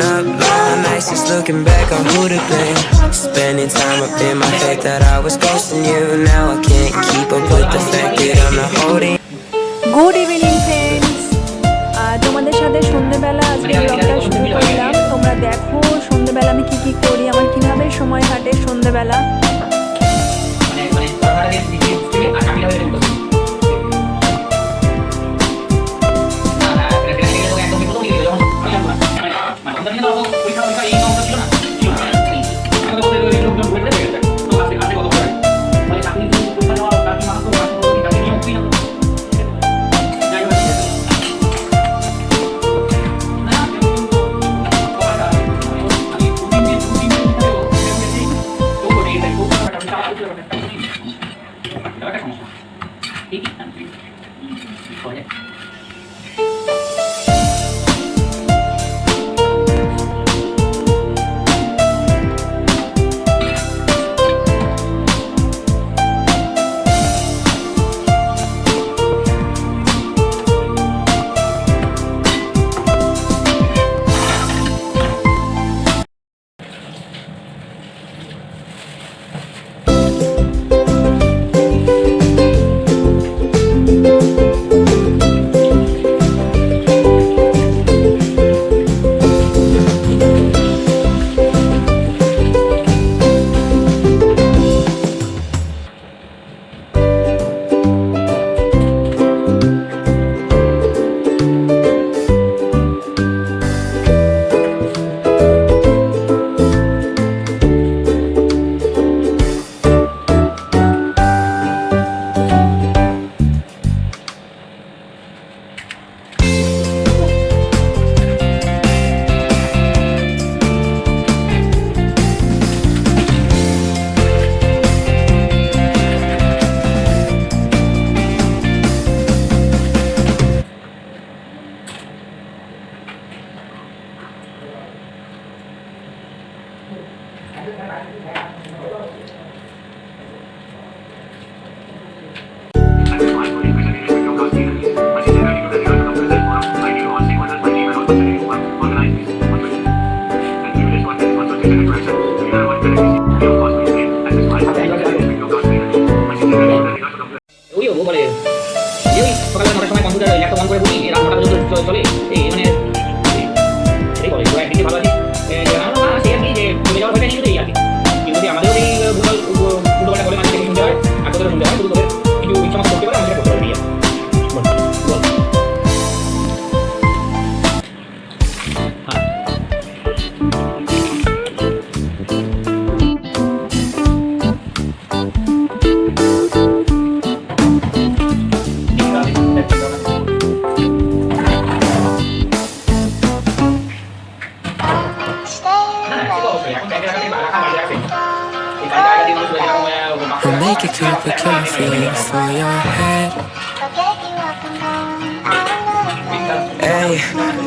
Up nights just looking back on who to blame. Spending time up in my head that I was ghosting you. Now I can't keep up with the fact that I'm not holding. Good evening friends তোমাদের সাথে সন্ধেবেলা আজকে ব্লগটা শুরু করলাম তোমরা দেখো সন্ধেবেলা আমি কি কি করি আমার কীভাবে সময় কাটে সন্ধেবেলা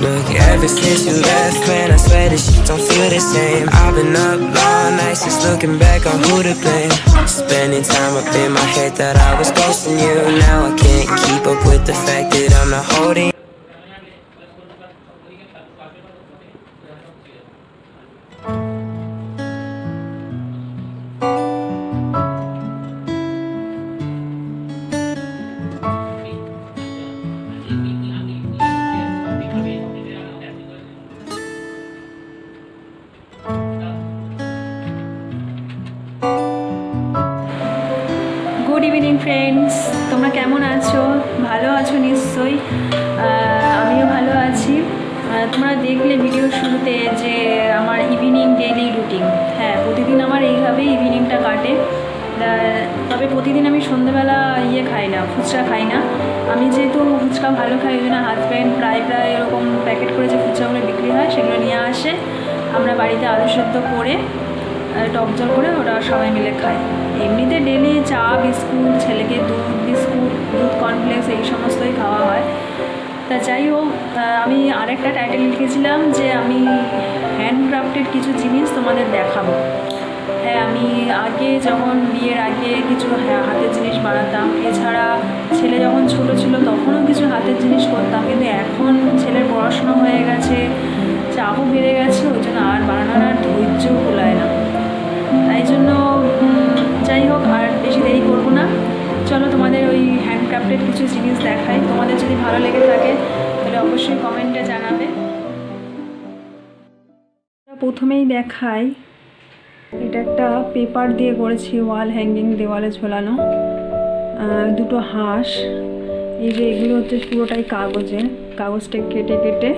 look, ever since you left, man, I swear this shit don't feel the same. I've been up all night just looking back on who to blame. Spending time up in my head that I was ghosting you. Now I can't keep up with the fact that I'm not holding. Good evening friends তোমরা কেমন আছো? ভালো আছো নিশ্চয়ই। আমিও ভালো আছি। তোমরা দেখলে ভিডিও শুরুতে যে আমার ইভিনিং ডেইলি রুটিন হ্যাঁ প্রতিদিন আমার এইভাবেই ইভিনিংটা কাটে। তবে প্রতিদিন আমি সন্ধ্যেবেলা ইয়ে খাই না, ফুচকা খাই না। আমি যেহেতু ফুচকা ভালো খাই, ওই জন্য হাজব্যান্ড প্রায় প্রায় এরকম প্যাকেট করে যে ফুচকাগুলো বিক্রি হয়, সেগুলো নিয়ে আসে। আমরা বাড়িতে আলু সেদ্ধ করে টক করে ওরা সবাই মিলে খায়। এমনিতে ডেলি চা, বিস্কুট, ছেলেকে দুধ, বিস্কুট, দুধ কর্নফ্লেক্স এই সমস্তই খাওয়া হয়। তা যাই হোক আমি আরেকটা টাইটেল লিখেছিলাম যে আমি হ্যান্ডক্রাফটেড কিছু জিনিস তোমাদের দেখাবো। হ্যাঁ আমি আগে যখন বিয়ের আগে কিছু হাতের জিনিস বানাতাম, এছাড়া ছেলে যখন ছোট ছিল তখনও কিছু হাতের জিনিস করতাম, কিন্তু এখন ছেলের পড়াশোনা হয়ে গেছে, চাপও বেড়ে গেছে, ওই জন্য আর বানানোর আর ধৈর্য কুলায় না। তাই জন্য যাই হোক, আর বেশি দেরি করব না। চলো তোমাদের ওই হ্যান্ডক্রাফটেড কিছু জিনিস দেখাই। তোমাদের যদি ভালো লেগে থাকে, তাহলে অবশ্যই কমেন্টে জানাবে। প্রথমেই দেখাই, এটা একটা পেপার দিয়ে করেছি ওয়াল হ্যাঙ্গিং দেওয়ালে ঝোলানো। দুটো হাঁস। এই যে এগুলো হচ্ছে পুরোটাই কাগজে, কাগজটা কেটে কেটে।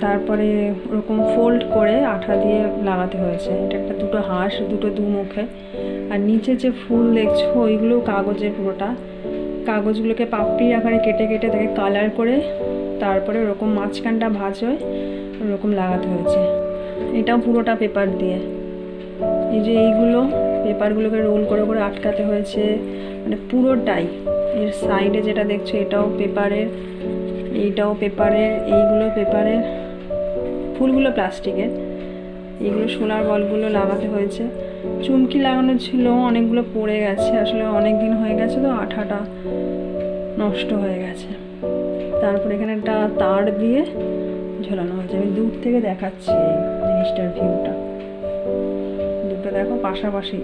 তারপরে ওরকম ফোল্ড করে আঠা দিয়ে লাগাতে হয়েছে। এটা একটা দুটো হাঁস, দুটো দু মুখে। আর নিচে যে ফুল দেখছ, ওইগুলো কাগজের পুরোটা। কাগজগুলোকে পাপড়ি আকারে কেটে কেটে তাকে কালার করে তারপরে ওরকম মাঝখানটা ভাজ হয়ে ওরকম লাগাতে হয়েছে। এটাও পুরোটা পেপার দিয়ে। এই যে এইগুলো পেপারগুলোকে রোল করে করে আটকাতে হয়েছে। মানে পুরোটাই। এর সাইডে যেটা দেখছ, এটাও পেপারের এইটাও পেপারের এইগুলো পেপারের ফুলগুলো প্লাস্টিকের। এইগুলো সোলার বলগুলো লাগাতে হয়েছে। চুমকি লাগানো ছিল, অনেকগুলো পড়ে গেছে। আসলে অনেক দিন হয়ে গেছে তো, আঠাটা নষ্ট হয়ে গেছে। তারপর এখানে একটা তার দিয়ে ঝোলানো হয়েছে। আমি দূর থেকে দেখাচ্ছি জিনিসটার ভিউটা দুটো দেখো, পাশাপাশি।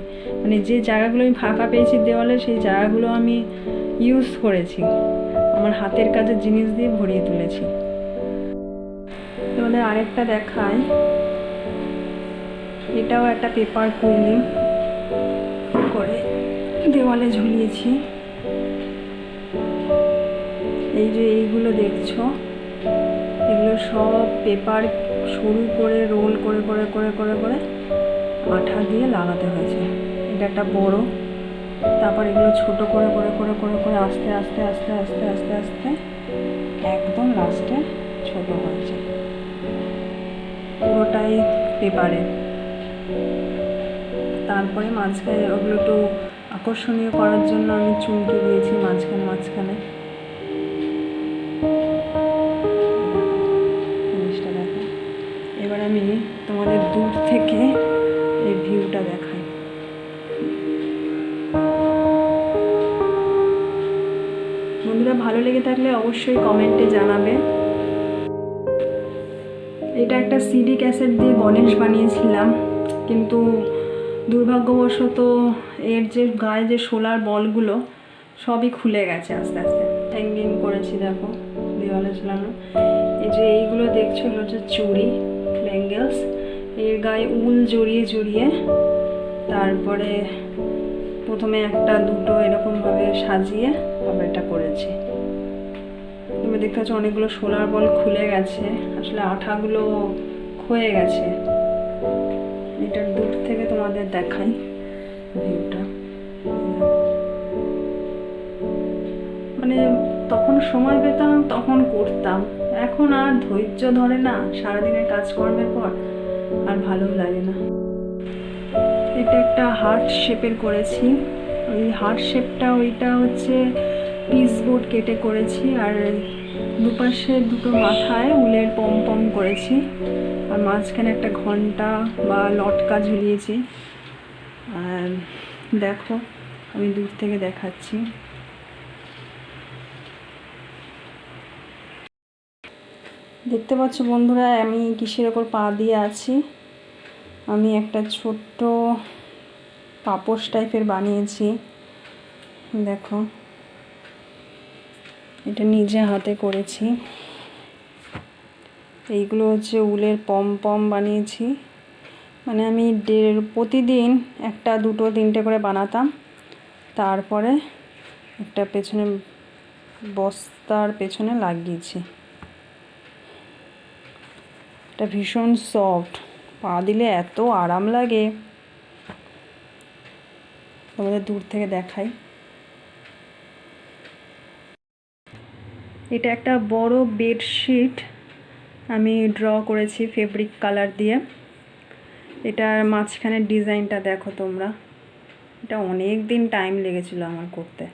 মানে যে জায়গাগুলো আমি ফাঁকা পেয়েছি দেওয়ালে, সেই জায়গাগুলো আমি ইউজ করেছি। আমার হাতের কাজের জিনিস দিয়ে ভরিয়ে তুলেছি। তোমাদের আরেকটা দেখাই। এটাও একটা পেপার কুইলিং করে দেওয়ালে ঝুলিয়েছি। এই যে এইগুলো দেখছ, এগুলো সব পেপার সরু করে, রোল করে করে করে করে করে আঠা দিয়ে লাগাতে হয়েছে। এটা একটা বড় তারপর এগুলো ছোট করে করে করে করে করে আস্তে আস্তে আস্তে আস্তে আস্তে আস্তে একদম লাস্টে ছোট হয়েছে। পুরোটাই পেপারে। তারপরে মাঝখানে ওগুলো একটু আকর্ষণীয় করার জন্য আমি চুমকি দিয়েছি মাঝখানে মাঝখানে। জিনিসটা দেখো। এবার আমি তোমাদের দূর থেকে এই ভিউটা দেখাই ভালো লেগে থাকলে অবশ্যই কমেন্টে জানাবে। এটা একটা সিডি ক্যাসেট দিয়ে গণেশ বানিয়েছিলাম, কিন্তু দুর্ভাগ্যবশত এর যে গায়ে যে সোলার বলগুলো সবই খুলে গেছে আস্তে আস্তে। হ্যাঙ্গিং করেছি দেখো, দেওয়ালে ঝুলানো। এই যে এইগুলো দেখছ, এগুলো হচ্ছে চুড়ি ব্যাঙ্গেলস এর গায়ে উল জড়িয়ে জড়িয়ে তারপরে প্রথমে একটা দুটো এরকমভাবে সাজিয়ে আবার এটা করেছি। তুমি দেখতে পাচ্ছি অনেকগুলো সোলার বল খুলে গেছে। আসলে আঠাগুলো ক্ষয়ে গেছে। এটার দূর থেকে তোমাদের দেখাই ভিউটা। মানে তখন সময় পেতাম, তখন করতাম। এখন আর ধৈর্য ধরে না, সারাদিনের কাজকর্মের পর আর ভালো লাগে না। এটা একটা হার্ট শেপের করেছি। ওই হার্ট শেপটা ওইটা হচ্ছে পিস বোর্ড কেটে করেছি। আর দুপাশে দুটো মাথায় উলের পম পম করেছি আর মাঝখানে একটা ঘণ্টা বা লটকা ঝুলিয়েছি। আর দেখো, আমি দূর থেকে দেখাচ্ছি। দেখতে পাচ্ছ বন্ধুরা, আমি কিসের ওপর পা দিয়ে আছি? আমি একটা ছোট্ট পাপোশ টাইপের বানিয়েছি। দেখো। এটা নিজে হাতে করেছি। এইগুলো হচ্ছে উলের পম পম বানিয়েছি। মানে আমি প্রতিদিন একটা, দুটো, তিনটে করে বানাতাম। তারপরে একটা পেছনে বস্তার পেছনে লাগিয়েছি। এটা ভীষণ সফট। পা দিলে এত আরাম লাগে। তোমাদের দূর থেকে দেখাই। এটা একটা বড় বেডশিট আমি ড্র করেছি ফেব্রিক কালার দিয়ে। এটার মাঝখানের ডিজাইনটা দেখো তোমরা। এটা অনেক দিন টাইম লেগেছিল আমার করতে।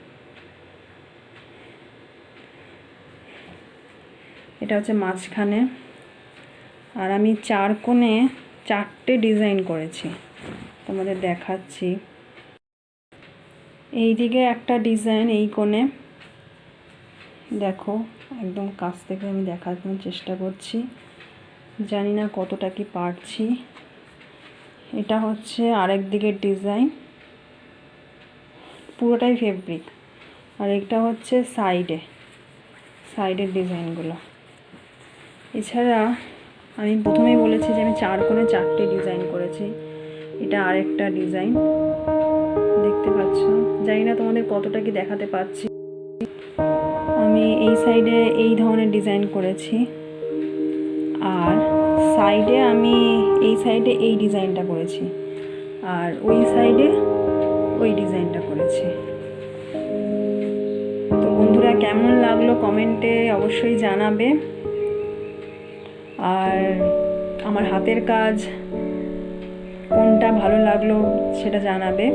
এটা হচ্ছে মাঝখানে। আর আমি চার কোণে চারটে ডিজাইন করেছি। তোমাদের দেখাচ্ছি। এইদিকে একটা ডিজাইন এই কোণে। দেখো, একদম কাছ থেকে আমি দেখানোর চেষ্টা করছি। জানি না কতটা কি পারছি। এটা হচ্ছে আরেক দিকের ডিজাইন। পুরোটাই ফেব্রিক আর এটা হচ্ছে সাইডে সাইডের ডিজাইনগুলো। এছাড়া আমি প্রথমেই বলেছি যে আমি চার কোণে চারটে ডিজাইন করেছি। এটা আরেকটা ডিজাইন। দেখতে পাচ্ছ? জানি না তোমাদের কতটা কি দেখাতে পাচ্ছি। আমি এই সাইডে এই ধরনের ডিজাইন করেছি। আর সাইডে আমি এই সাইডে এই ডিজাইনটা করেছি। আর ওই সাইডে ওই ডিজাইনটা করেছি। তো বন্ধুরা, কেমন লাগল কমেন্টে অবশ্যই জানাবে। আর আমার হাতের কাজ কোনটা ভালো লাগল সেটা জানাবে।